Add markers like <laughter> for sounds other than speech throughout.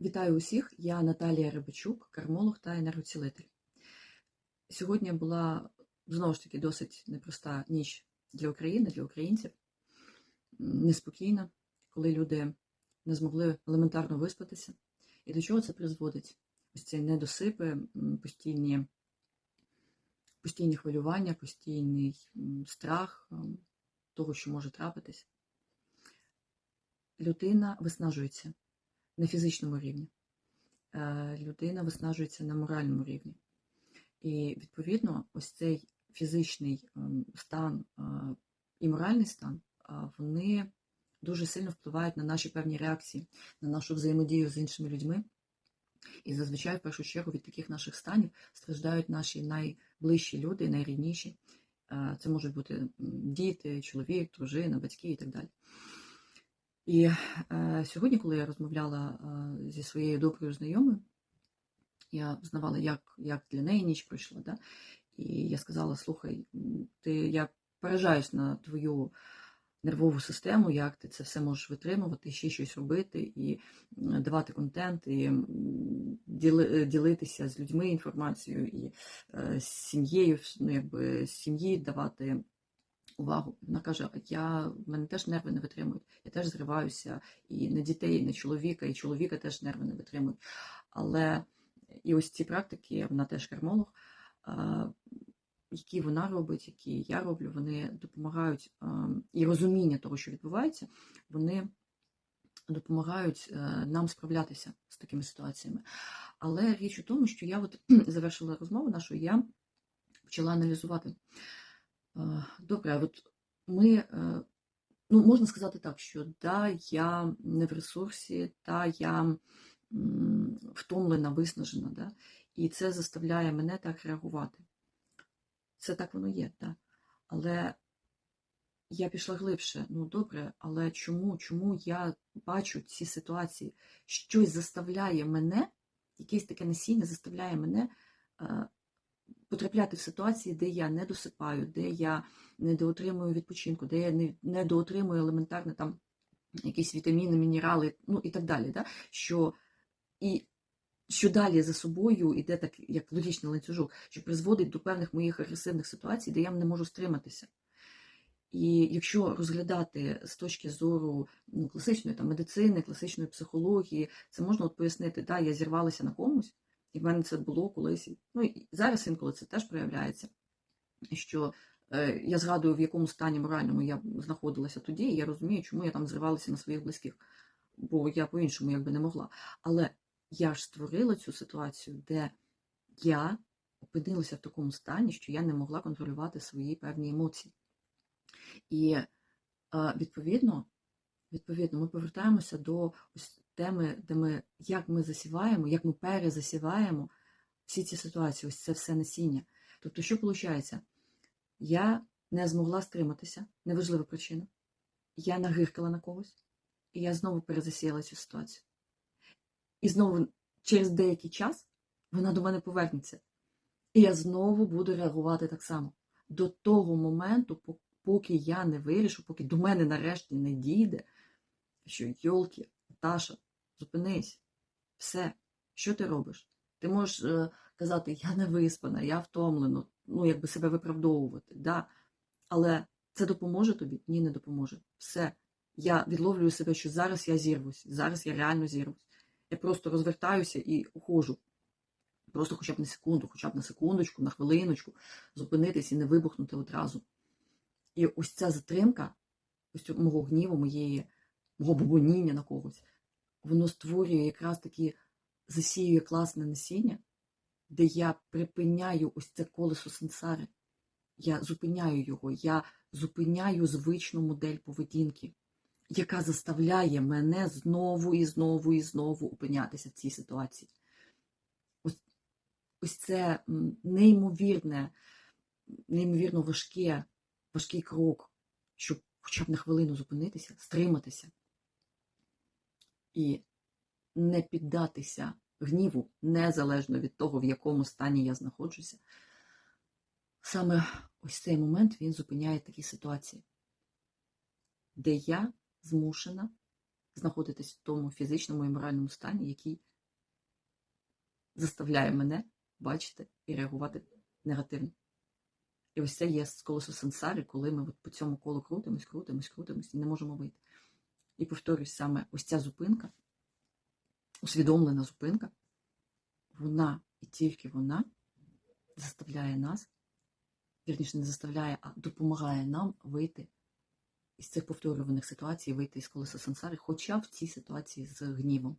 Вітаю усіх! Я Наталія Рибачук, кармолог та енергоцілитель. Сьогодні була знову ж таки досить непроста ніч для України, для українців. Неспокійна, коли люди не змогли елементарно виспатися. І до чого це призводить? Ось ці недосипи, постійні, постійні хвилювання, постійний страх того, що може трапитись. Людина виснажується на фізичному рівні. Е, Людина виснажується на моральному рівні. І відповідно, ось цей фізичний ем, стан е, і моральний стан, е, вони дуже сильно впливають на наші певні реакції, на нашу взаємодію з іншими людьми. І зазвичай, в першу чергу, від таких наших станів страждають наші найближчі люди, найрідніші. Це можуть бути діти, чоловік, дружина, батьки і так далі. І е, сьогодні, коли я розмовляла е, зі своєю доброю знайомою, я знавала, як, як для неї ніч пройшла. Да? І я сказала: слухай, ти, я поражаюсь на твою нервову систему, як ти це все можеш витримувати, ще щось робити, і давати контент, і діли, ділитися з людьми інформацією, і е, з сім'єю, ну, якби, сім'ї давати увагу. Вона каже: я в мене теж нерви не витримують, я теж зриваюся і на дітей, і на чоловіка, і чоловіка теж нерви не витримують. Але і ось ці практики, вона теж кармолог, які вона робить, які я роблю, вони допомагають і розуміння того, що відбувається, вони допомагають е, нам справлятися з такими ситуаціями. Але річ у тому, що я от <clears throat> завершила розмову нашу, я почала аналізувати. Добре, от ми, е, ну, можна сказати так, що да, я не в ресурсі, та я втомлена, виснажена, да, і це заставляє мене так реагувати. Це так воно є, так. Але я пішла глибше. Ну, добре, але чому? Чому я бачу ці ситуації? Щось заставляє мене, якесь таке насіння заставляє мене е, потрапляти в ситуації, де я не досипаю, де я не доотримую відпочинку, де я не, не доотримую елементарно там якісь вітаміни, мінерали, ну і так далі. Да? Що, і що далі за собою іде так, як логічний ланцюжок, що призводить до певних моїх агресивних ситуацій, де я не можу стриматися. І якщо розглядати з точки зору ну, класичної там, медицини, класичної психології, це можна от пояснити, да, я зірвалася на комусь, і в мене це було колись. Ну і зараз інколи це теж проявляється. Що е, я згадую, в якому стані моральному я знаходилася тоді, і я розумію, чому я там зривалася на своїх близьких, бо я по-іншому якби не могла. Але я ж створила цю ситуацію, де я опинилася в такому стані, що я не могла контролювати свої певні емоції. І е, відповідно, відповідно, ми повертаємося до ось теми, де ми як ми засіваємо, як ми перезасіваємо всі ці ситуації, ось це все насіння. Тобто, що виходить? Я не змогла стриматися, неважлива причина. Я нагиркала на когось, і я знову перезасіяла цю ситуацію. І знову через деякий час вона до мене повернеться. І я знову буду реагувати так само. До того моменту, поки я не вирішу, поки до мене нарешті не дійде, що йолки, Таша, зупинись, все, що ти робиш? Ти можеш е, казати, я не виспана, я втомлена, ну, якби себе виправдовувати. Да? Але це допоможе тобі? Ні, не допоможе. Все. Я відловлюю себе, що зараз я зірвусь, зараз я реально зірвусь. Я просто розвертаюся і ухожу. Просто хоча б на секунду, хоча б на секундочку, на хвилиночку, зупинитись і не вибухнути одразу. І ось ця затримка, ось мого гніву, моєї, мого бубоніння на когось, воно створює якраз такі засіює класне насіння, де я припиняю ось це колесо сенсари. Я зупиняю його, я зупиняю звичну модель поведінки, яка заставляє мене знову і знову і знову опинятися в цій ситуації. Ось, ось це неймовірне, неймовірно важке, важкий крок, щоб хоча б на хвилину зупинитися, стриматися і не піддатися гніву, незалежно від того, в якому стані я знаходжуся. Саме ось цей момент він зупиняє такі ситуації, де я змушена знаходитесь в тому фізичному і моральному стані, який заставляє мене бачити і реагувати негативно. І ось це є колесо сансари, коли ми от по цьому колу крутимось, крутимось, крутимось і не можемо вийти. І повторюсь, саме ось ця зупинка, усвідомлена зупинка, вона і тільки вона заставляє нас, вірніше, не заставляє, а допомагає нам вийти із цих повторюваних ситуацій, вийти із колеса сансари, хоча в цій ситуації з гнівом.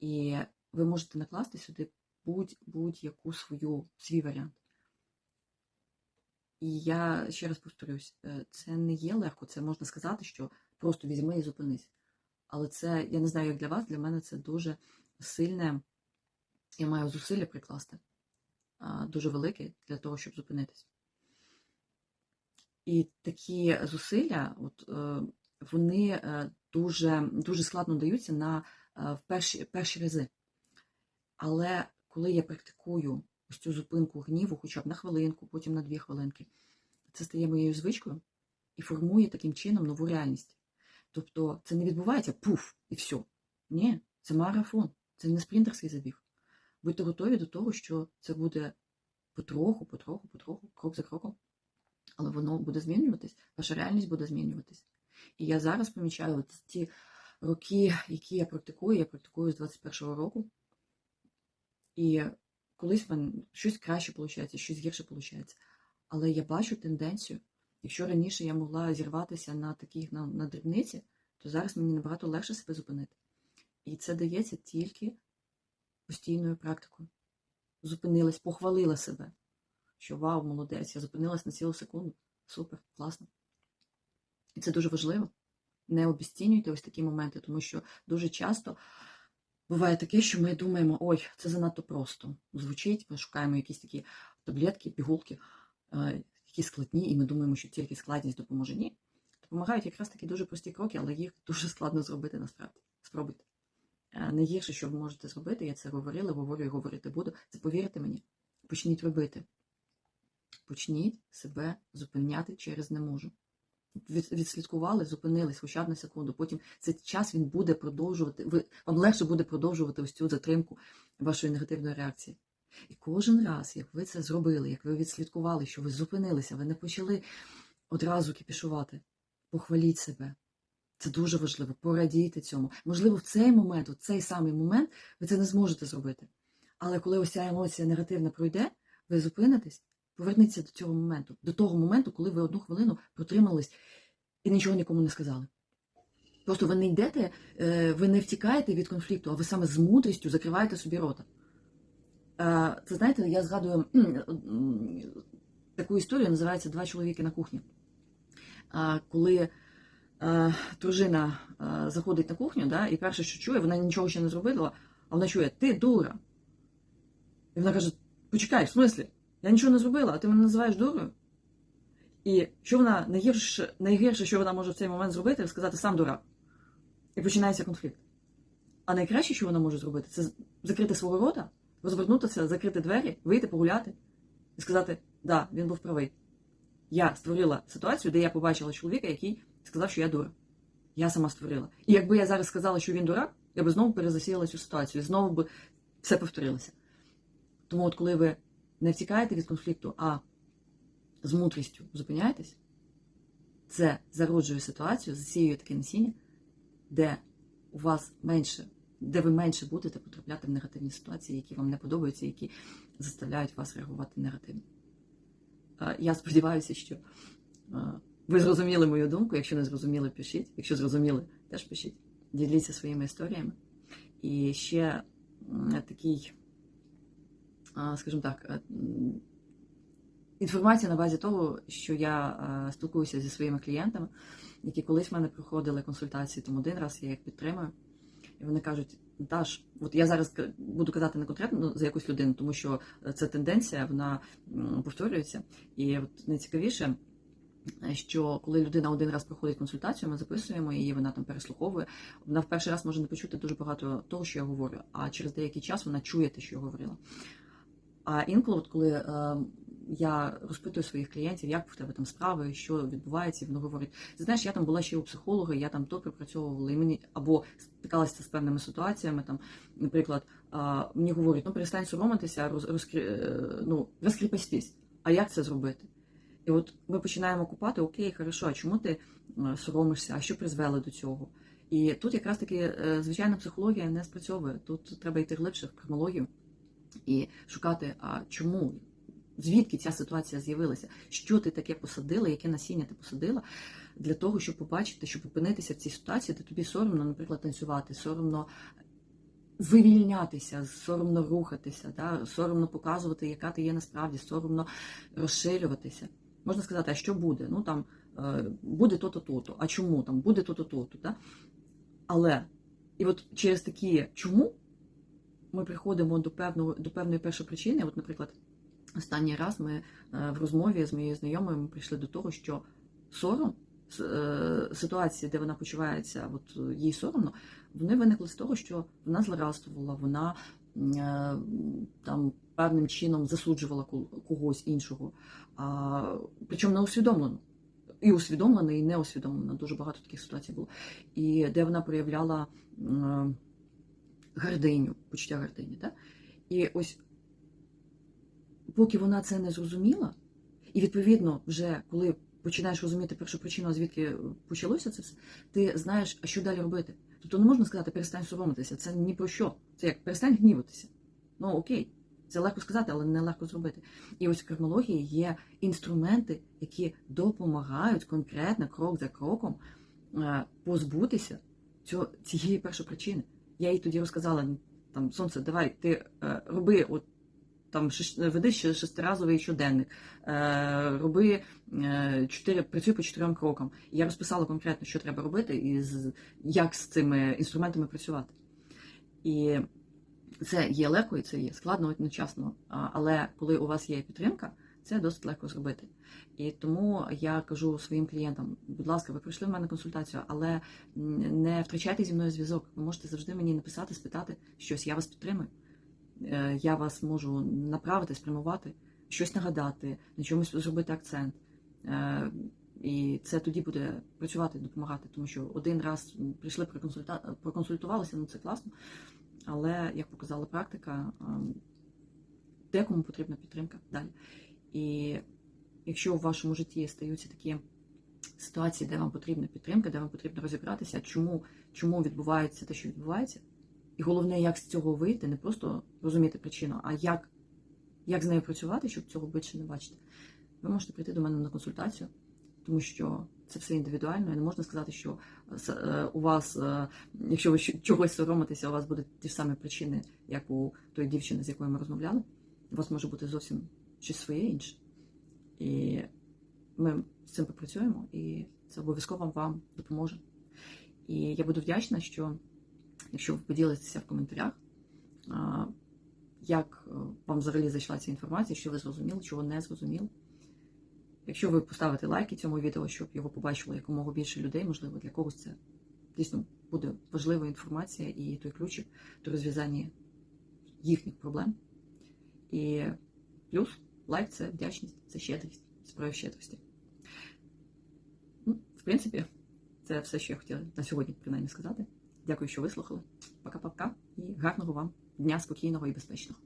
І ви можете накласти сюди будь- будь-яку свою свій варіант. І я ще раз повторюсь, е, це не є легко, це можна сказати, що просто візьми і зупинись. Але це, я не знаю, як для вас, для мене це дуже сильне, я маю зусилля прикласти, дуже велике для того, щоб зупинитись. І такі зусилля, от, е, вони е, дуже, дуже складно даються на е, в перші, перші рази. Але коли я практикую ось цю зупинку гніву, хоча б на хвилинку, потім на дві хвилинки, це стає моєю звичкою і формує таким чином нову реальність. Тобто це не відбувається пуф і все. Ні, це марафон, це не спринтерський забіг. Будьте готові до того, що це буде потроху, потроху, потроху, крок за кроком. Але воно буде змінюватись, ваша реальність буде змінюватись. І я зараз помічаю от ті роки, які я практикую, я практикую з 21-го року. І колись в мене щось краще виходить, щось гірше виходить. Але я бачу тенденцію. Якщо раніше я могла зірватися на таких на, на дрібниці, то зараз мені набагато легше себе зупинити. І це дається тільки постійною практикою. Зупинилась, похвалила себе, що вау, молодець, я зупинилась на цілу секунду. Супер, класно. І це дуже важливо. Не обіцінюйте ось такі моменти, тому що дуже часто буває таке, що ми думаємо, ой, це занадто просто. Звучить, ми шукаємо якісь такі таблетки, пігулки, е, які складні, і ми думаємо, що тільки складність допоможе. Ні. Допомагають якраз такі дуже прості кроки, але їх дуже складно зробити насправді. Спробуйте. Е, Найгірше, що ви можете зробити, я це говорила, говорю і говорити буду. Це повірте мені. Почніть робити. Почніть себе зупиняти через не можу. Відслідкували, зупинились хоча б на секунду. Потім цей час він буде продовжувати. Ви, вам легше буде продовжувати ось цю затримку вашої негативної реакції. І кожен раз, як ви це зробили, як ви відслідкували, що ви зупинилися, ви не почали одразу кипішувати, похваліть себе. Це дуже важливо, порадійте цьому. Можливо, в цей момент, в цей самий момент, ви це не зможете зробити. Але коли ось ця емоція негативна пройде, ви зупинитесь, поверніться до цього моменту, до того моменту, коли ви одну хвилину протримались і нічого нікому не сказали. Просто ви не йдете, е, ви не втікаєте від конфлікту, а ви саме з мудрістю закриваєте собі рота. Це знаєте, я згадую таку історію, називається Два чоловіки на кухні. Коли дружина заходить на кухню, да, і перше, що чує, вона нічого ще не зробила, а вона чує, ти дура. І вона каже: почекай, в смислі? Я нічого не зробила, а ти мене називаєш дурою? І що вона найгірше, найгірше, що вона може в цей момент зробити, сказати сам дурак. І починається конфлікт. А найкраще, що вона може зробити, це закрити свого рота, розвернутися, закрити двері, вийти погуляти і сказати: да, він був правий. Я створила ситуацію, де я побачила чоловіка, який сказав, що я дура. Я сама створила. І якби я зараз сказала, що він дурак, я би знову перезасіяла цю ситуацію, знову би все повторилося. Тому, от коли ви не втікаєте від конфлікту, а з мудрістю зупиняєтесь, це зароджує ситуацію, засіює таке насіння, де у вас менше, де ви менше будете потрапляти в негативні ситуації, які вам не подобаються, які заставляють вас реагувати негативно. Я сподіваюся, що ви зрозуміли мою думку. Якщо не зрозуміли, пишіть. Якщо зрозуміли, теж пишіть. Діліться своїми історіями. І ще такий, скажімо так, е, інформація на базі того, що я спілкуюся зі своїми клієнтами, які колись в мене проходили консультації, тому один раз я їх підтримую. І вони кажуть, Наташ, от я зараз буду казати не конкретно за якусь людину, тому що це тенденція, вона повторюється. І от найцікавіше, е, що коли людина один раз проходить консультацію, ми записуємо її, вона там переслуховує. Вона в перший раз може не почути дуже багато того, що я говорю, а через деякий час вона чує те, що я говорила. А інколи, от коли е, я розпитую своїх клієнтів, як в тебе там справи, що відбувається, і воно говорить: знаєш, я там була ще у психолога, я там то припрацьовувала, і мені або стикалася з певними ситуаціями. Там, наприклад, а, мені говорять, ну перестань соромитися, роз, розкрі, е, ну, розкріпостись. А як це зробити? І от ми починаємо купати, окей, хорошо, а чому ти е, соромишся, а що призвело до цього? І тут якраз таки е, звичайна психологія не спрацьовує. Тут треба йти глибше в психологію і шукати, а чому, звідки ця ситуація з'явилася, що ти таке посадила, яке насіння ти посадила для того, щоб побачити, щоб опинитися в цій ситуації, де тобі соромно, наприклад, танцювати, соромно вивільнятися, соромно рухатися, да? соромно показувати, яка ти є насправді, соромно розширюватися. Можна сказати, а що буде? Ну там е, буде то-то, то-то. А чому там буде то-то, то-то. Да? Але і от через такі чому ми приходимо до певного до певної першої причини. От, наприклад, останній раз ми е, в розмові з моєю знайомою прийшли до того, що сором е, ситуації, де вона почувається, от їй соромно, вони виникли з того, що вона злорадствувала, вона е, там певним чином засуджувала когось іншого, а, причому не усвідомлено. І усвідомлено, і не усвідомлено. Дуже багато таких ситуацій було. І де вона проявляла гординю, почуття гордині. Так? І ось поки вона це не зрозуміла, і відповідно, вже коли починаєш розуміти першу причину, звідки почалося це все, ти знаєш, а що далі робити. Тобто не можна сказати, перестань соромитися. Це ні про що. Це як перестань гніватися. Ну окей, це легко сказати, але не легко зробити. І ось в кармології є інструменти, які допомагають конкретно крок за кроком е, позбутися цього, цієї першої причини. Я їй тоді розказала: «Ну, там, сонце, давай, ти е, роби от. Там веди ще шестиразовий щоденник, е, роби е, чотири, працюй по чотирьом крокам. Я розписала конкретно, що треба робити і як з цими інструментами працювати. І це є легко і це є складно одночасно. Але коли у вас є підтримка, це досить легко зробити. І тому я кажу своїм клієнтам: будь ласка, ви прийшли в мене консультацію, але не втрачайте зі мною зв'язок. Ви можете завжди мені написати, спитати щось. Я вас підтримую. Е, Я вас можу направити, спрямувати, щось нагадати, на чомусь зробити акцент. Е, І це тоді буде працювати, допомагати, тому що один раз прийшли проконсультувалися, ну це класно. Але як показала практика, ем, декому потрібна підтримка далі. І якщо в вашому житті стаються такі ситуації, де вам потрібна підтримка, де вам потрібно розібратися, чому, чому відбувається те, що відбувається, і головне, як з цього вийти, не просто розуміти причину, а як, як з нею працювати, щоб цього більше не бачити, ви можете прийти до мене на консультацію, тому що це все індивідуально, і не можна сказати, що е, у вас, е, якщо ви чогось соромитеся, у вас будуть ті ж самі причини, як у тої дівчини, з якою ми розмовляли. У вас може бути зовсім щось своє інше. І ми з цим попрацюємо, і це обов'язково вам допоможе. І я буду вдячна, що якщо ви поділитеся в коментарях, як е, вам взагалі зайшла ця інформація, що ви зрозуміли, чого не зрозуміли. Якщо ви поставите лайки цьому відео, щоб його побачило якомога більше людей, можливо, для когось це дійсно буде важлива інформація і той ключик до розв'язання їхніх проблем. І плюс лайк це вдячність, це щедрість, прояв щедрості. Ну, в принципі, це все, що я хотіла на сьогодні принаймні сказати. Дякую, що вислухали. Пока-пока і гарного вам дня спокійного і безпечного.